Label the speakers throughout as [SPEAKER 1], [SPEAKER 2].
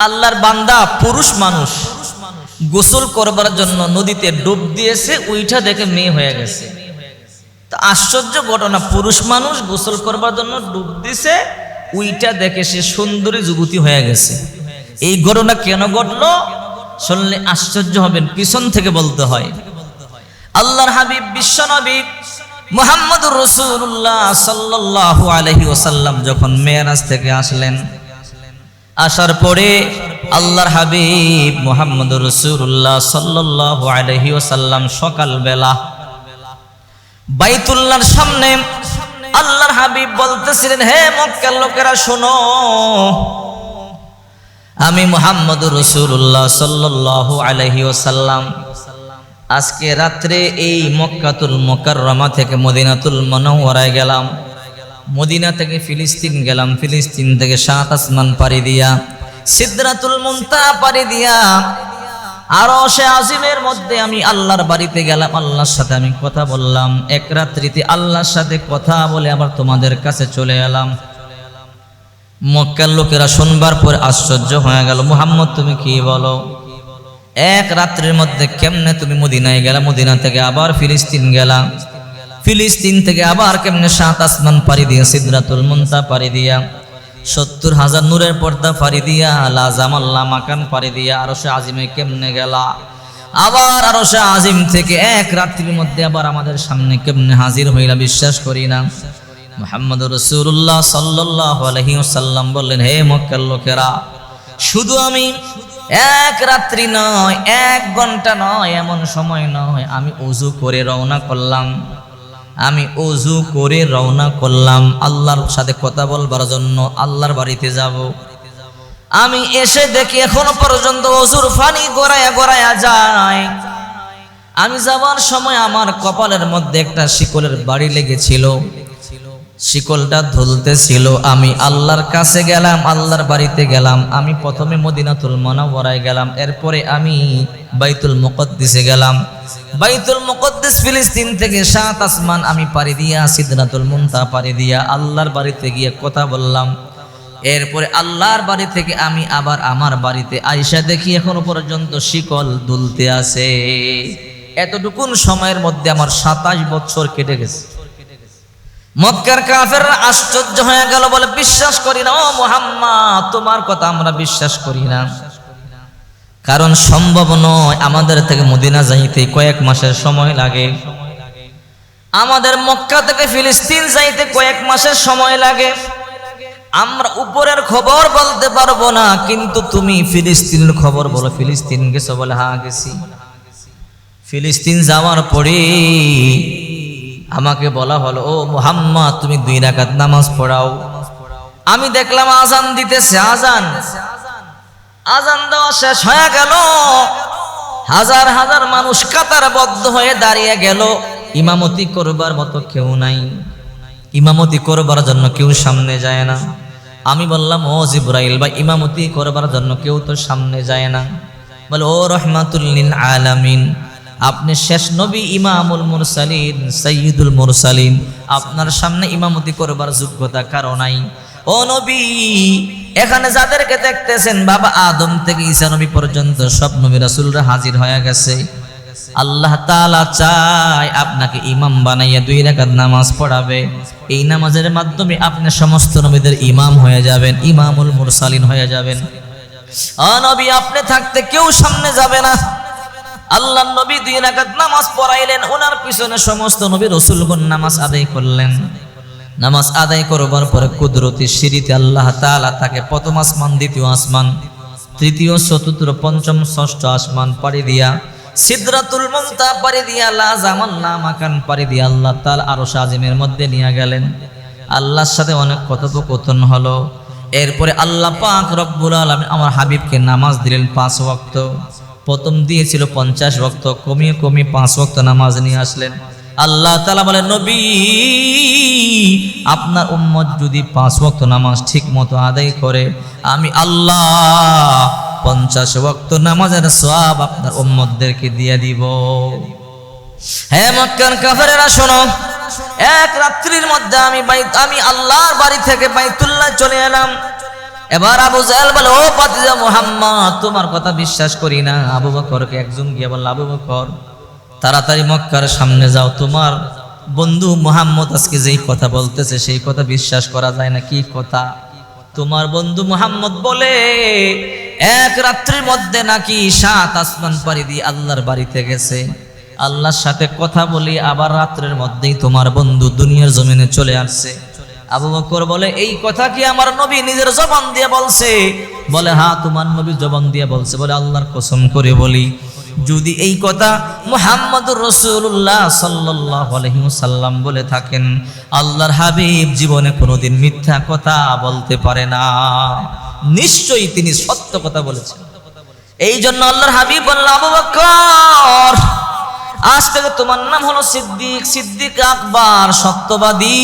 [SPEAKER 1] আল্লাহর বান্দা পুরুষ মানুষ। গোসল করবার জন্য নদীতে ডুব দিয়েছে ওইটা দেখে মেয়ে হয়ে গেছে। তা আশ্চর্য ঘটনা, পুরুষ মানুষ গোসল করবার জন্য ডুব দিছে ওইটা দেখে সে সুন্দরী যুবতী হয়ে গেছে। এই ঘটনা কেন ঘটলো? শুনলে আশ্চর্য হবেন, পিছন থেকে বলতে হয়। আল্লাহর হাবিব, বিশ্ব নবী মোহাম্মদুর রসুল্লাহ সাল্লাল্লাহু আলহি ওসাল্লাম যখন মেয়ারাজ থেকে আসলেন আসার পরে আল্লাহর হাবিব মোহাম্মদ রসুল্লাহ সাল্লাহ আলহি ওসাল্লাম সকালবেলা বাইতুল্লাহর সামনে আল্লাহর হাবিব বলতেছিলেন, হে মক্কার লোকেরা, শোনো, আমি মোহাম্মদ রসুল্লাহ সাল্লাহ আলহি ওসাল্লাম আজকে রাত্রে এই মক্কাতুল মোকাররমা থেকে মদিনাতুল মনোহরায় গেলাম। মদিনা থেকে ফিলিস্তিন গেলাম, ফিলিস্তিন থেকে সাত আসমান পাড়ি দিয়া, সিদ্রাতুল মুনতা পাড়ি দিয়া আরও সে আজিমের মধ্যে আমি আল্লাহর বাড়িতে গেলাম, আল্লাহর সাথে আমি কথা বললাম। এক রাত্রিতে আল্লাহর সাথে কথা বলে আবার তোমাদের কাছে চলে এলাম। মক্কার লোকেরা শুনবার পর আশ্চর্য হয়ে গেল, মুহাম্মদ, তুমি কি বলো? এক রাত্রির মধ্যে কেমনে তুমি মদিনায় গেলা? মদিনা থেকে আবার ফিলিস্তিন গেলা? ফিলিস্তিন থেকে আবার কেমনে সাত আসমান পাড়ি দিয়া, সিদ্রাতুল মুনতা পাড়ি দিয়া, সত্তর হাজার নূরের পর্দা পাড়ি দিয়া লাজামাল্লা মাকান পাড়ি দিয়া আরও সে আজিমে কেমনে গেলা? আবার আরও সে আজিম থেকে এক রাত্রির মধ্যে আবার আমাদের সামনে কেমনে হাজির হইলা বিশ্বাস করি না। মোহাম্মদ রসুল্লাহ সাল্লাহ আলহিউসাল্লাম বললেন, হে মক্কার লোকেরা, শুধু আমি এক রাত্রি নয়, এক ঘণ্টা নয়, এমন সময় নয়, আমি উজু করে রওনা করলাম। আমি অজু করে রওনা করলাম আল্লাহর সাথে কথা বলবার জন্য, আল্লাহর বাড়িতে যাব। আমি এসে দেখি এখনও পর্যন্ত অজুর ফানি গড়ায়া গড়ায়া যায়। আমি যাওয়ার সময় আমার কপালের মধ্যে একটা শিকলের বাড়ি লেগেছিল। শিকলটা ধুলতেছিল, আমি আল্লাহর কাছে গেলাম, আল্লাহর বাড়িতে গেলাম, আমি প্রথমে মদিনাতুল মনাবরায় গেলাম, এরপরে আমি বাইতুল মুকদ্দিসে গেলাম। বাইতুল মুকদ্দিস ফিলিস্তিন থেকে সাত আসমান আমি পাড়ি দিয়া সিদ্ধাতুল মুনতা পাড়ি দিয়া আল্লাহর বাড়িতে গিয়ে কথা বললাম। এরপরে আল্লাহর বাড়ি থেকে আমি আবার আমার বাড়িতে আইসা দেখি এখনও পর্যন্ত শিকল দুলতে আছে। এতটুকুন সময়ের মধ্যে আমার সাতাশ বছর কেটে গেছে। মক্কার কাফের আশ্চর্য হয়ে গেল, বলে, বিশ্বাস করি না, ও মোহাম্মদ, তোমার কথা আমরা বিশ্বাস করি না। কারণ সম্ভব নয় আমাদের থেকে মদিনা যাইতে, কয়েক মাসের সময় লাগে। আমাদের মক্কা থেকে ফিলিস্তিন যাইতে কয়েক মাসের সময় লাগে। আমরা উপরের খবর বলতে পারব না, কিন্তু তুমি ফিলিস্তিনের খবর বলো, ফিলিস্তিন গেছো বলে হ্যাঁ গেছি। ফিলিস্তিন যাওয়ার পরে আমাকে বলা হলো, ও মোহাম্মদ, তুমি দুই রাকাত নামাজ পড়াও। আমি দেখলাম আজান দিতেছে, আজান। আজান দেওয়া শেষ হয়ে গেল। হাজার হাজার মানুষ কাতারবদ্ধ হয়ে দাঁড়িয়ে গেল। ইমামতি করবার মতো কেউ নাই। ইমামতি করবার জন্য কেউ সামনে যায় না। আমি বললাম, ও জিব্রাইল বা ইমামতি করবার জন্য কেউ তো সামনে যায় না। বলে, ও রহমাতুল্লিন আলামিন। আপনি শেষ নবী ইমামুল মুরসালিন সৈয়দুল মুরসালিন। আপনার সামনে ইমামতি করবার যোগ্যতা কারও নাই। ও নবী, এখানে যাদেরকে দেখতেছেন, বাবা আদম থেকে ঈসা নবী পর্যন্ত সব নবী রাসূলরা হাজির হয়ে গেছে। আল্লাহ তাআলা চায় আপনাকে ইমাম বানাইয়া দুই রাকাত নামাজ পড়াবে। এই নামাজের মাধ্যমে আপনি সমস্ত নবীদের ইমাম হয়ে যাবেন, ইমামুল মুরসালিন হয়ে যাবেন। ও নবী, আপনি থাকতে কেউ সামনে যাবে না। আল্লাহ নবী দুই রাকাত নামাজ পড়াইলেন ওনার পিছনে সমস্ত নবী রসুলগণ নামাজ আদায় করলেন। নামাজ আদায় করবার পরে কুদরতি সিঁড়িতে আল্লাহ তাআলা তাকে প্রথম আসমান, দ্বিতীয় আসমান, তৃতীয়, চতুর্থ, পঞ্চম, ষষ্ঠ আসমান পাড়ি দিয়া, সিদ্রাতুল মুনতা পাড়ি দিয়া, লা জামান না মাকান পাড়ি দিয়া আল্লাহ তাআলা আরও আজিমের মধ্যে নিয়ে গেলেন। আল্লাহর সাথে অনেক কথোপকথন হলো। এরপরে আল্লাহ পাক রব্বুল আলামিন আমার হাবিবকে নামাজ দিলেন পাঁচ ওয়াক্ত। প্রথম দিয়েছিল পঞ্চাশ ভক্ত কমিয়ে কমিয়ে পাঁচ ওয়াক্ত নামাজ নিয়ে আসলেন। আল্লাহ তালা বলেন, নবী, আপনার উম্মত যদি পাঁচ ওয়াক্ত নামাজ ঠিক মতো আদায় করে, আমি আল্লাহ পঞ্চাশ ওয়াক্ত নামাজের সব আপনার উম্মতদেরকে দিয়ে দিব। হ্যাঁ কাফেরেরা, শোনো, এক রাত্রির মধ্যে আমি আমি আল্লাহর বাড়ি থেকে বাইতুল্লাহ চলে এলাম। এবার আবু জাহেল বলে, ও পাতিজা মুহাম্মদ, তোমার কথা বিশ্বাস করি না। আবু বকরকে একজন গিয়ে বলল, আবু বকর, তাড়াতাড়ি মক্কার সামনে যাও। তোমার বন্ধু মুহাম্মদ আজকে যেই কথা বলতেছে, সেই কথা বিশ্বাস করা যায় না। কি কথা? তোমার বন্ধু মুহাম্মদ বলে, এক রাত্রির মধ্যে নাকি সাত আসমান পাড়ি দিয়ে আল্লাহর বাড়িতে গেছে। আল্লাহর সাথে কথা বলি, আবার রাত্রের মধ্যেই তোমার বন্ধু দুনিয়ার জমিনে চলে আসছে। আবু বকর বলে, এই কথা কি আমার নবী নিজের জবান দিয়ে বলছে? বলে হ্যাঁ তোমার নবী জবান দিয়ে বলছে। বলে, আল্লাহর কসম করে বলি, যদি এই কথা মুহাম্মদুর রসুল্লাহ সাল্লাহ সাল্লাম বলে থাকেন, আল্লাহর হাবিব জীবনে কোনোদিন মিথ্যা কথা বলতে পারে না। নিশ্চয়ই তিনি সত্য কথা বলেছেন। এই জন্য আল্লাহর হাবিব বলল, আবু বকর, আজ থেকে তোমার নাম হলো সিদ্দিক সিদ্দিক আকবর, সত্যবাদী।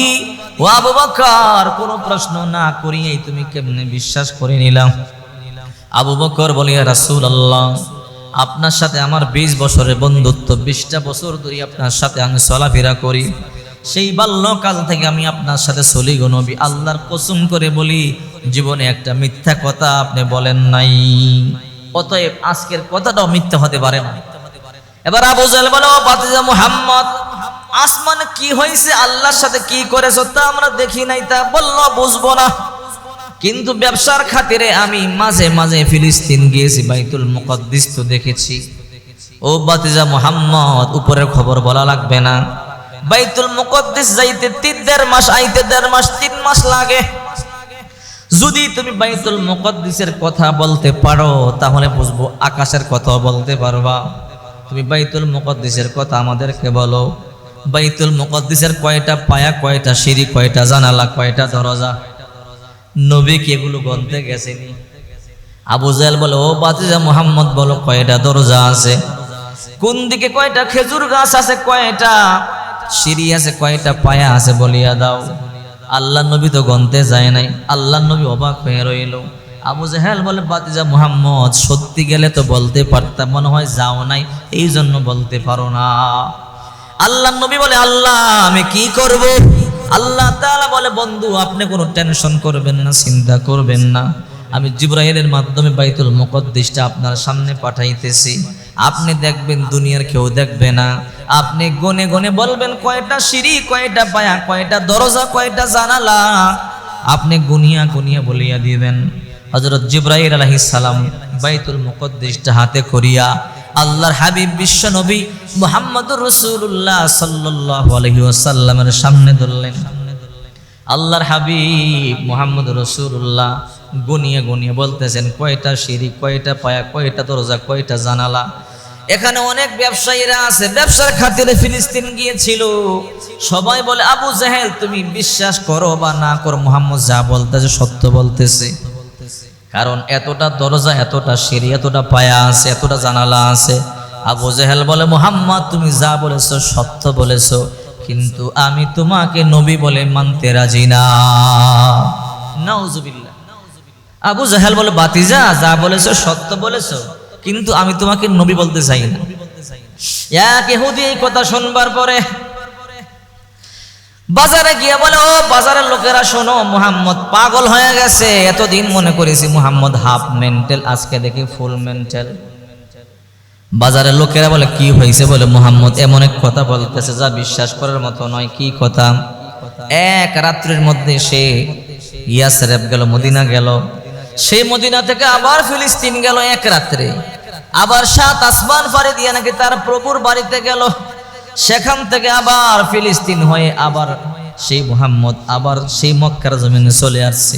[SPEAKER 1] ও আবু বকর, কোনো প্রশ্ন না করিয়েই তুমি কেমনে বিশ্বাস করে নিলাম? আবু বকর বলিয়া রাসূল আল্লাহ আপনার সাথে আমার বিশ বছরের বন্ধুত্ব, বিশটা বছর ধরে আপনার সাথে আমি চলাফেরা করি। সেই বাল্যকাল থেকে আমি আপনার সাথে চলি নবী। আল্লাহর কসম করে বলি, জীবনে একটা মিথ্যা কথা আপনি বলেন নাই। অতএব আজকের কথাটাও মিথ্যা হতে পারে না। এবার আবু জাহেল বলে বাতিজা মুহাম্মদ আসমানে কি হয়েছে আল্লাহর সাথে কি করেছ তা আমরা দেখি নাই, তা বলল, বুঝব না। কিন্তু ব্যবসার খাতিরে আমি মাঝে মাঝে ফিলিস্তিন গিয়েছি, বাইতুল মুকদ্দিস তো দেখেছি। ও বাতিজা মুহাম্মদ, উপরের খবর বলা লাগবে না। বাইতুল মুকদ্দিস যাইতে তিন, দেড় মাস, আইতে দেড় মাস, তিন মাস লাগে। যদি তুমি বাইতুল মুকদ্দিসের কথা বলতে পারো, তাহলে বুঝব আকাশের কথা বলতে পারবা। তুমি বাইতুল মুকদ্দিসের কথা আমাদেরকে বলো। বাইতুল মুকদ্দিসের কয়টা পায়া, কয়টা সিঁড়ি, কয়টা জানালা, কয়টা দরজা? নবী কি এগুলো গন্তে গেছেনি? আবু জাহেল বলে, ও বাতিজা মোহাম্মদ, বলো কয়টা দরজা আছে? কোন দিকে কয়টা খেজুর গাছ আছে, কয়টা সিঁড়ি আছে, কয়টা পায়া আছে বলিয়া দাও। আল্লাহ নবী তো গন্তে যায় নাই। আল্লাহ নবী অবাক হয়ে রইল। আবু জাহেল বলে, বাতিজা মুহাম্মদ, সত্যি গেলে তো বলতে পারতাম, মনে হয় যাও নাই এই জন্য বলতে পারো না। আল্লাহ নবী বলে, আল্লাহ, আমি কি করব? আল্লাহ তাআলা বলে, বন্ধু, আপনি কোনো টেনশন করবেন না, চিন্তা করবেন না। আমি জিব্রাইলের মাধ্যমে বাইতুল মুকদ্দিসটা আপনার সামনে পাঠাইতেছি। আপনি দেখবেন দুনিয়ার কেউ দেখবে না। আপনি গনে গনে বলবেন, কয়টা সিঁড়ি, কয়টা পায়া, কয়টা দরজা, কয়টা জানালা? আপনি গুনিয়া গুনিয়া বলিয়া দিবেন। হজরত জিব্রাইল আলাইহিস সালাম বাইতুল মুকদ্দিসটা হাতে করিয়া আল্লাহর হাবিব বিশ্ব নবী মুহাম্মদুর রসুল্লাহ সাল্লাল্লাহু আলাইহি ওয়াসাল্লামের সামনে ধরলেন। আল্লাহর হাবিব মুহাম্মদ রসুল্লাহ গুনিয়ে গুনিয়ে বলতেছেন, কয়টা সিঁড়ি, কয়টা পায়া, কয়টা দরজা, কয়টা জানালা? এখানে অনেক ব্যবসায়ীরা আছে, ব্যবসার খাতিরে ফিলিস্তিন গিয়েছিল। সবাই বলে, আবু জাহেল, তুমি বিশ্বাস করো বা না করো? মোহাম্মদ যা বলতেছে সত্য বলতেছে। কারণ এতটা দরজা, এতটা সিঁড়ি, এতটা পায়া আছে, এতটা জানালা আছে। আবু জেহেল বলে, মোহাম্মদ, তুমি যা বলেছ সত্য বলেছ, কিন্তু আমি তোমাকে নবী বলে মানতে রাজি না। আবু জাহেল বলে, বাতিজা, যা বলেছ সত্য বলেছ, কিন্তু আমি তোমাকে নবী বলতে চাই না। এক এই কথা শুনবার পরে বাজারে গিয়ে বলে, ও বাজারের লোকেরা, শোনো, মুহাম্মদ পাগল হয়ে গেছে। এতদিন মনে করেছি মুহাম্মদ হাফ মেন্টাল, আজকে দেখি ফুল মেন্টাল। বাজারের লোকেরা বলে, কি হয়েছে? বলে, মোহাম্মদ, এমন এক কথা বলতেছে যা বিশ্বাস করার মতো নয়। কি কথা? এক রাত্রির মধ্যে সে ইয়াসরেব গেল, মদিনা গেল। সেই মদিনা থেকে আবার ফিলিস্তিন গেল এক রাত্রে। আবার সাত আসমান পাড়ি দিয়ে নাকি তার প্রভুর বাড়িতে গেল। সেখান থেকে আবার ফিলিস্তিন হয়ে আবার সেই মোহাম্মদ, আবার সেই মক্কার জমিনে চলে আসছে।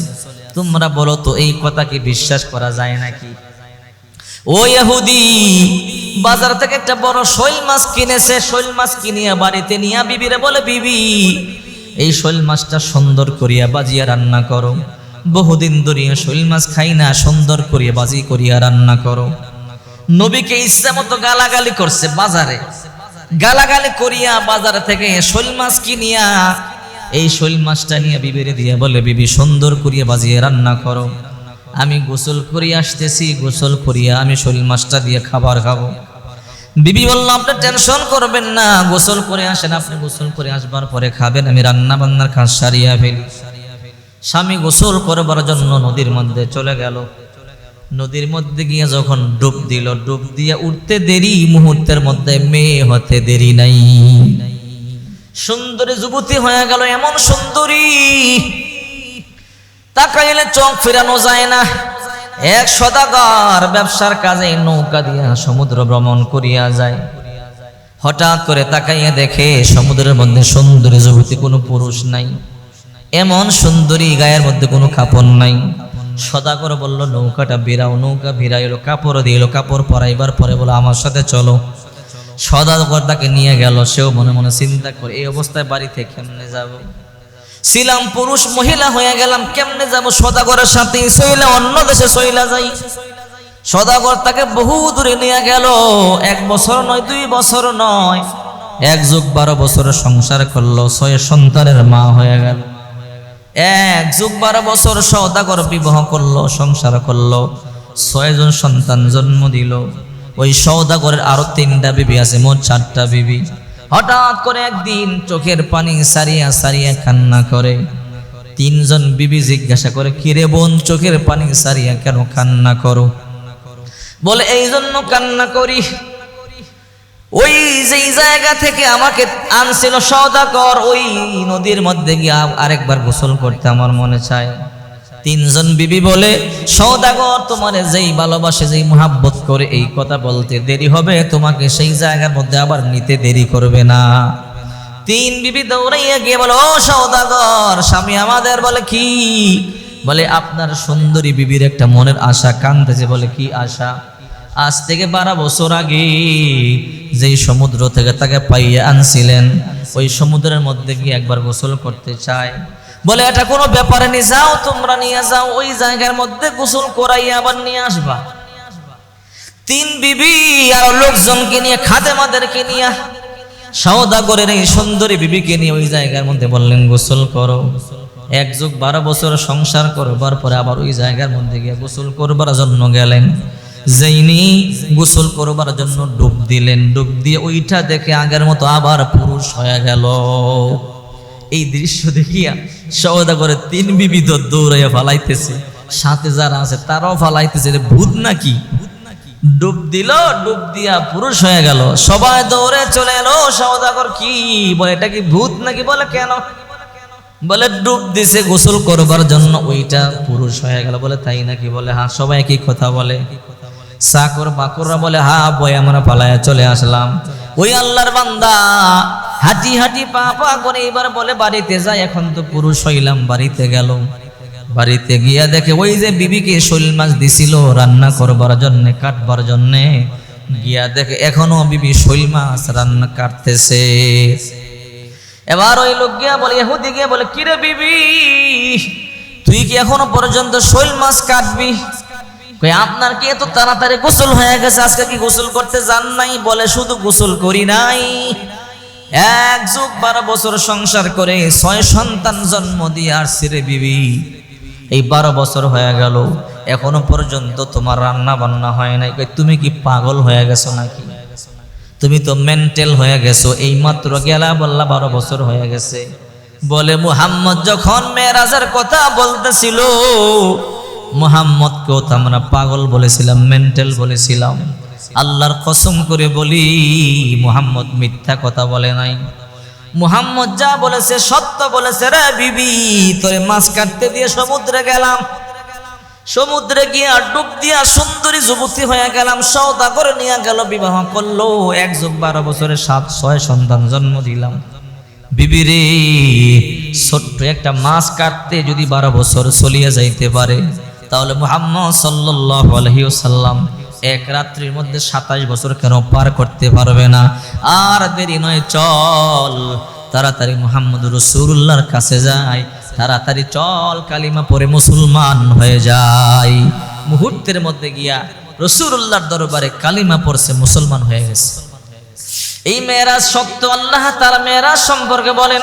[SPEAKER 1] তোমরা বলো তো, এই কথা কি বিশ্বাস করা যায় নাকি? ও ইহুদি, বাজার থেকে একটা বড় শৈল মাছ কিনেছে, শৈল মাছ কিনিয়া বাড়িতে নিয়া বিবিরে বলে, বিবি, এই শৈল মাছটা সুন্দর করিয়া বাজিয়া রান্না করো। বহুদিন ধরিয়া শৈল মাছ খাই না, সুন্দর করিয়া বাজি করিয়া রান্না করো। নবীকে ইচ্ছা মতো গালাগালি করছে বাজারে। গালাগালি করিয়া বাজার থেকে শৈল মাছ কিনিয়া এই শৈল মাছটা নিয়ে বিবিরে দিয়ে বলে, বিবি, সুন্দর করিয়া বাজিয়ে রান্না করো। আমি গোসল করি আসতেছি, গোসল করিয়া আমি শৈল মাছটা দিয়ে খাবার খাব। বিবি বলল, আপনি টেনশন করবেন না, গোসল করে আসেন। আপনি গোসল করে আসবার পরে খাবেন, আমি রান্না বান্নার কাজ সারিয়া ফেলি। স্বামী গোসল করবার জন্য নদীর মধ্যে চলে গেল। নদীর মধ্যে গিয়ে যখন ডুব দিল, ডুব দিয়ে উঠতে দেরি, মুহূর্তের মধ্যে মেয়ে হতে দেরি নাই। সুন্দরী যুবতী হয়ে গেল এমন সুন্দরী। তাকাইলে চোখ ফেরানো যায় না। এক সদাগার ব্যবসার কাজে নৌকা দিয়া সমুদ্র ভ্রমণ করিয়া যায়। হঠাৎ করে তাকাইয়া দেখে সমুদ্রের মধ্যে সুন্দরী যুবতী কোনো পুরুষ নাই। এমন সুন্দরী গায়ের মধ্যে কোনো কাপড় নাই। সদাগর বলল, নৌকাটা বিরাও নৌকা বিরাইলো কাপড় দিল, কাপড় পরাইবার পরে বলো, আমার সাথে চলো। সদাগর তাকে নিয়ে গেল, সেও মনে মনে চিন্তা করে, এই অবস্থায় বাড়িতে কেমনে যাব? ছিলাম পুরুষ, মহিলা হয়ে গেলাম, কেমনে যাব? সদাগরের সাথে সইলা অন্য দেশে সইলা যাই। সদাগর তাকে বহু দূরে নিয়ে গেল, এক বছর নয়, দুই বছর নয়। এক যুগ বারো বছরের সংসার করল, ছয় সন্তানের মা হয়ে গেল। এক যুগ বারো বছর সদাগর বিবাহ করল, সংসার করল ছয়জন সন্তান জন্ম দিল। ওই সৌদাগরের আরও তিনটা বিবি আছে, মোট চারটা বিবি। হঠাৎ করে একদিন চোখের পানি সারিয়া সারিয়া কান্না করে। তিনজন বিবি জিজ্ঞাসা করে, কিরে বোন, চোখের পানি সারিয়া কেন কান্না করো? বলে এই জন্য কান্না করি ওই যেই জায়গা থেকে আমাকে আনছিল সৌদাগর ওই নদীর মধ্যে গিয়ে আরেকবার গোসল করতে আমার মনে চায়। তিনজন বিবি বলে সৌদাগর তোমার যেই ভালোবাসে, যেই মোহাব্বত করে এই কথা বলতে দেরি হবে, তোমাকে সেই জায়গার মধ্যে আবার নিতে দেরি করবে না। তিন বিবি দৌড়াইয়া গিয়ে বলো, ও সৌদাগর স্বামী আমাদের বলে কি? বলে, আপনার সুন্দরী বিবির একটা মনের আশা কান্দতেছে বলে, কি আশা? আজ থেকে বারো বছর আগে যেই সমুদ্র থেকে তাকে পাইয়ে আনছিলেন, ওই সমুদ্রের মধ্যে গিয়ে একবার গোসল করতে চায়। বলে, এটা কোনো ব্যাপারে নিয়ে যাও, তোমরা নিয়ে যাও, ওই জায়গার মধ্যে গোসল করাইয়া আবার নিয়ে আসবা। তিন বিবি আর লোকজনকে নিয়ে, খাদেমাদেরকে নিয়ে সৌদাগরের এই সুন্দরী বিবিকে নিয়ে ওই জায়গার মধ্যে বললেন, গোসল করো। এক যুগ বারো বছর সংসার করবার পরে আবার ওই জায়গার মধ্যে গিয়ে গোসল করবার জন্য গেলেন। যেইনি গোসল করবার জন্য ডুব দিলেন। ডুব দিয়ে ওইটা দেখে আগের মতো আবার পুরুষ হয়ে গেল। এই দৃশ্য দেখিয়া সওদা করে তিন বিবি তো দৌড়াইয়া ফালাইতেছে। সাথে যারা আছে তারাও ফালাইতেছে রে ভূত নাকি? ডুব দিল, ডুব দিয়া পুরুষ হয়ে গেল। সবাই দৌড়ে চলে এলো। সৌদাগর কি বলে, এটা কি ভূত নাকি? বলে, কেন? বলে, ডুব দিছে গোসল করবার জন্য ওইটা পুরুষ হয়ে গেল। বলে, তাই নাকি? বলে হ্যাঁ সবাই কি কথা বলে। চাকর বাকররা বলে, হা বই আমরা পালায়া চলে আসলাম। ওই আল্লাহর বান্দা হাঁটি হাঁটি পা পা করে এবার বলে, বাড়িতে যাই, এখন তো পুরুষ হইলাম, বাড়িতে গেল। বাড়িতে গিয়া দেখে, ওই যে বিবিকে শৈল মাছ দিছিল, রান্না করবার জন্যে, কাটবার জন্যে। গিয়া দেখে, এখনও বিবি শৈল মাছ রান্না কাটতেছে। এবার ওই লোক গিয়া বলে এহুদি গিয়া বলে, কিরে বিবি, তুই কি এখনও পর্যন্ত শৈল মাছ কাটবি? কই, আপনার কি এত তাড়াতাড়ি গোসল হয়ে গেছে? আজকে কি গোসল করতে যান নাই? বলে, শুধু গোসল করি নাই। এক যুগ বারো বছর সংসার করে ছয় সন্তান জন্ম দিয়ে আর রে বিবি। এই বারো বছর হয়ে গেল, এখনও পর্যন্ত তোমার রান্না বান্না হয় নাই। তুমি কি পাগল হয়ে গেছো নাকি? তুমি তো মেন্টাল হয়ে গেছো এই মাত্র গেলা বললা বারো বছর হয়ে গেছে। বলে, মুহাম্মদ যখন মেয়েরাজের কথা বলতেছিল মুহাম্মদকেও তো আমরা পাগল বলেছিলাম মেন্টাল বলেছিলাম। আল্লাহর কসম করে বলি, মুহাম্মদ মিথ্যা কথা বলে নাই। মুহাম্মদ যা বলেছে, সত্য বলেছে রে বিবি, তোরে মাছ কাটতে দিয়ে সমুদ্রে গেলাম। সমুদ্রে গিয়া ডুব দিয়া সুন্দরী যুবতী হয়ে গেলাম সৌদা করে নিয়ে গেল, বিবাহ করল। এক যুগ বারো বছরে সাত, ছয় সন্তান জন্ম দিলাম। বিবিরে ছোট্ট একটা মাছ কাটতে যদি বারো বছর চলিয়ে যাইতে পারে তাহলে মুহাম্মদ সাল্লাহ আলহিউসাল্লাম এক রাত্রির মধ্যে সাতাশ বছর কেন পার করতে পারবে না? আর দেরি নয়, চল। তাড়াতাড়ি মুহাম্মদ রসুল্লাহর কাছে যায় তাড়াতাড়ি চল, কালিমা পরে মুসলমান হয়ে যায় মুহূর্তের মধ্যে গিয়া রসুল্লাহর দরবারে কালিমা পড়ছে, মুসলমান হয়ে গেছে। এই মেয়েরাজ শক্ত, আল্লাহ তারা মেয়েরাজ সম্পর্কে বলেন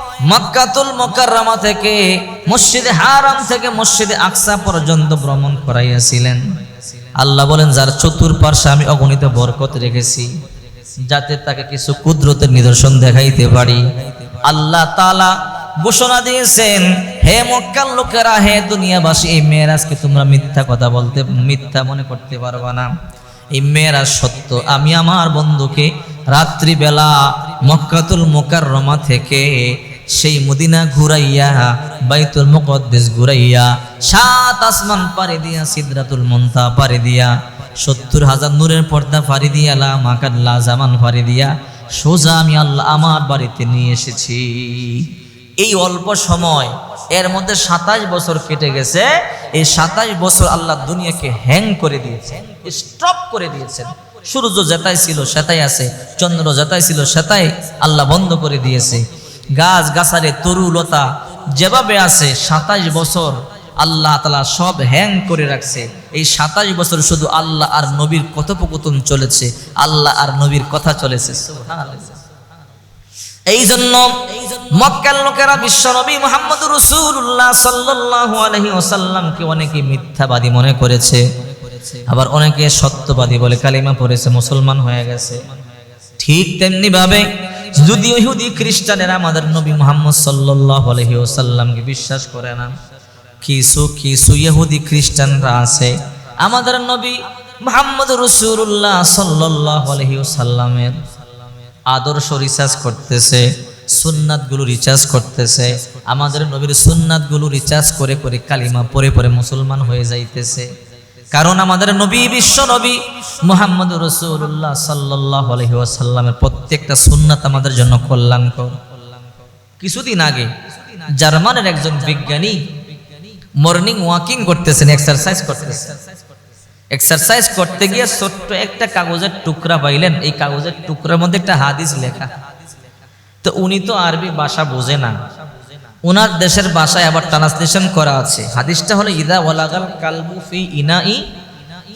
[SPEAKER 1] মক্কাতুল মোকাররমা থেকে মসজিদে হারাম থেকে মসজিদে আকসা পর্যন্ত ভ্রমণ করাইয়াছিলেন। আল্লাহ বলেন, যার চতুর্পার্শ্বে আমি অগণিত বরকত রেখেছি, যাতে তাকে কিছু কুদরতের নিদর্শন দেখাইতে পারি। আল্লাহ তালা ঘোষণা দিয়েছেন, হে মক্কার লোকেরা, হে দুনিয়াবাসী, এই মেয়েরাজকে তোমরা মিথ্যা কথা বলতে, মিথ্যা মনে করতে পারবা না। এই মেয়েরাজ সত্য। আমি আমার বন্ধুকে রাত্রিবেলা মক্কাতুল মোকাররমা থেকে সেই মদিনা ঘুরাইয়া, বাইতুল মুকদ্দেস ঘুরাইয়া, সাত আসমান পাড়ি দিয়া, সিদরাতুল মন্তা পাড়ি দিয়া, সত্তর হাজার নূরের পর্দা ফাড়ি দিয়া, লা মাকাল্লা জামান ফাড়ি দিয়া, সোজা আমি আল্লাহ আমার বাড়িতে নিয়ে এসেছি। এই অল্প সময়, এর মধ্যে সাতাশ বছর কেটে গেছে, এই সাতাশ বছর আল্লাহ দুনিয়াকে হ্যাং করে দিয়েছেন স্টপ করে দিয়েছেন সূর্য যেটাই ছিল সেটাই আছে, চন্দ্র যেটাই ছিল সেটাই আল্লাহ বন্ধ করে দিয়েছে। গাছ, গাছারে তরু লতা যেভাবে আছে, সাতাশ বছর আল্লাহ তালা সব হ্যাং করে রাখছে এই সাতাশ বছর শুধু আল্লাহ আর নবীর কথোপকথন চলেছে, আল্লাহ আর নবীর কথা চলেছে। এই জন্য মক্কার লোকেরা বিশ্ব নবী মোহাম্মদ রসুল্লাহ সাল্লাল্লাহু আলাইহি ওয়াসাল্লামকে অনেকে মিথ্যাবাদী মনে করেছে, আবার অনেকে সত্যবাদী বলে কালিমা পড়েছে, মুসলমান হয়ে গেছে ঠিক তেমনি ভাবে যদি ইহুদি খ্রিস্টানেরা আমাদের নবী মোহাম্মদ সাল্লাল্লাহু আলাইহি ওয়াসাল্লামকে বিশ্বাস করে না, কিছু কিছু ইহুদি খ্রিস্টানরা আছে, আমাদের নবী মোহাম্মদ রসুল্লাহ সাল্লাল্লাহু আলাইহি ওয়াসাল্লামের আদর্শ রিচার্জ করতেছে, সুন্নাতগুলো রিচার্জ করতেছে, আমাদের নবীর সুন্নাতগুলো রিচার্জ করে করে কালিমা পরে পরে মুসলমান হয়ে যাইতেছে। কারণ আমাদের নবী, বিশ্ব নবী মোহাম্মদ রসুল্লাহ সাল্লাহ আলহি ওয়াসাল্লামের প্রত্যেকটা সুন্নাত আমাদের জন্য কল্যাণকর। কিছুদিন আগে জার্মানের একজন বিজ্ঞানী মর্নিং ওয়াকিং করতেছেন, এক্সারসাইজ করতেছেন। এক্সারসাইজ করতে গিয়ে ছোট্ট একটা কাগজের টুকরা পাইলেন। এই কাগজের টুকরার মধ্যে একটা হাদিস লেখা। তো উনি তো আরবি ভাষা বোঝে না। ওনার দেশের বাসায় আবার ট্রান্সলেশন করা আছে। হাদিসটা হলো, ইদা ওয়ালাগাল কালবু ফি ইনাই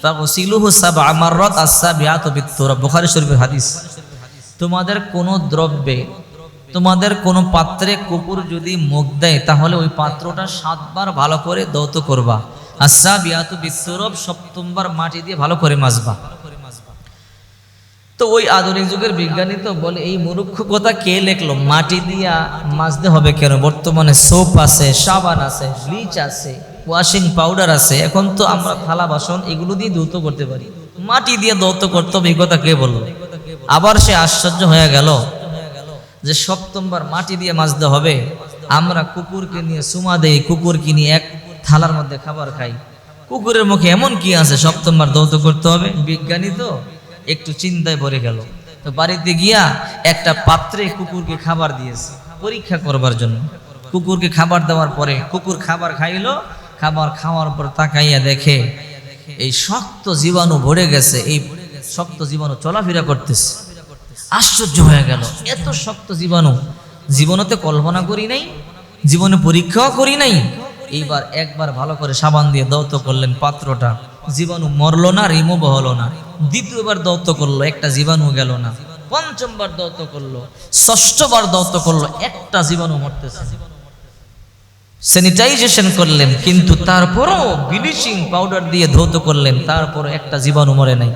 [SPEAKER 1] ফাগসিলুহু সাবআ মাররাত আস-সাবিআতু বিত-তুরাব। বুখারী শরীফের হাদিস। তোমাদের কোনো দ্রব্যে, তোমাদের কোনো পাত্রে কুকুর যদি মুখ দেয়, তাহলে ওই পাত্রটা সাতবার ভালো করে দৌত করবা। বিয়াতু বিশ্বরব সপ্তমবার মাটি দিয়ে ভালো করে মাজবা। তো ওই আধুনিক যুগের বিজ্ঞানী তো বলে, এই মূর্খ কথা কে লেখলো? মাটি দিয়া মাজতে হবে কেন? বর্তমানে সোপ আছে, সাবান আছে, ব্লিচ আছে, ওয়াশিং পাউডার আছে। এখন তো আমরা থালা বাসন এগুলো দিয়ে ধৌত করতে পারি। মাটি দিয়ে দৌত করতে হবে, এই কথা কে বলল? আবার সে আশ্চর্য হয়ে গেল যে সপ্তমবার মাটি দিয়ে মাজতে হবে। আমরা কুকুরকে নিয়ে সুমা দেই, কুকুরকে নিয়ে এক থালার মধ্যে খাবার খাই। কুকুরের মুখে এমন কি আছে? সপ্তমবার দৌত করতে হবে? বিজ্ঞানী তো একটু চিন্তায় পড়ে গেল। তো বাড়িতে গিয়া একটা পাত্রে কুকুরকে খাবার দিয়েছে, পরীক্ষা করবার জন্য। কুকুরকে খাবার দেওয়ার পরে কুকুর খাবার খাইলো, খাবার খাওয়ার পর তাকাইয়া দেখে এই শক্ত জীবাণু ভরে গেছে, এই শক্ত জীবাণু চলাফেরা করতেছে। আশ্চর্য হয়ে গেল, এত শক্ত জীবাণু। জীবনতে কল্পনা করি নাই, জীবনে পরীক্ষাও করি নাই। এইবার একবার ভালো করে সাবান দিয়ে দৌত করলেন পাত্রটা। জীবাণু মরলো না, রিমুভ হলো না। দ্বিতীয়বার দৌত করল, একটা জীবাণু গেল না। পঞ্চমবার দৌত করল, ষষ্ঠবার দৌত করল, একটা জীবাণু মরতেছে। স্যানিটাইজেশন করলেন, কিন্তু তারপরও ব্লিচিং পাউডার দিয়ে ধৌত করলেন তারপর একটা জীবাণু মরে নাই।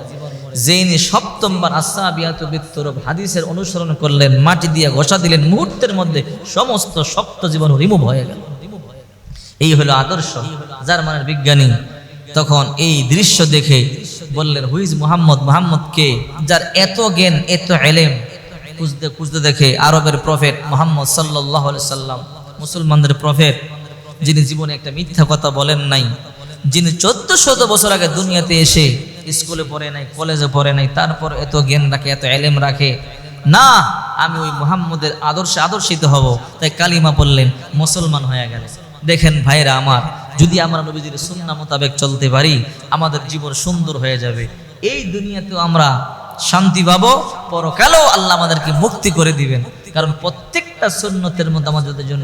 [SPEAKER 1] যেইনি সপ্তমবার আসাবিয়াত বিত্তরব হাদিসের অনুসরণ করলেন, মাটি দিয়ে ঘষা দিলেন, মুহূর্তের মধ্যে সমস্ত সপ্ত জীবাণু রিমুভ হয়ে গেল। এই হলো আদর্শ জার্মানের বিজ্ঞানী, তখন এই দৃশ্য দেখে বললেন হুইজ মোহাম্মদ মোহাম্মদ কে? যার এত জ্ঞান, এত এলেম, খুঁজতে খুঁজতে দেখে আরবের প্রফেট মোহাম্মদ সাল্লাহ সাল্লাম, মুসলমানদের প্রফেট, যিনি জীবনে একটা মিথ্যা কথা বলেন নাই, যিনি চোদ্দ শত বছর আগে দুনিয়াতে এসে স্কুলে পড়ে নাই, কলেজে পড়ে নাই, তারপর এত জ্ঞান রাখে, এত এলেম রাখে, না, আমি ওই মুহাম্মদের আদর্শে আদর্শিত হব। তাই কালিমা বললেন মুসলমান হয়ে গেল। দেখেন ভাইরা আমার যদি আমরা নবীজির সুন্না মোতাবেক চলতে পারি, আমাদের জীবন সুন্দর হয়ে যাবে। এই দুনিয়াতেও আমরা শান্তি পাবো, পরকালেও আল্লাহ আমাদেরকে মুক্তি করে দিবেন। কারণ প্রত্যেকটা সুন্নতের মধ্যে আমাদের জন্য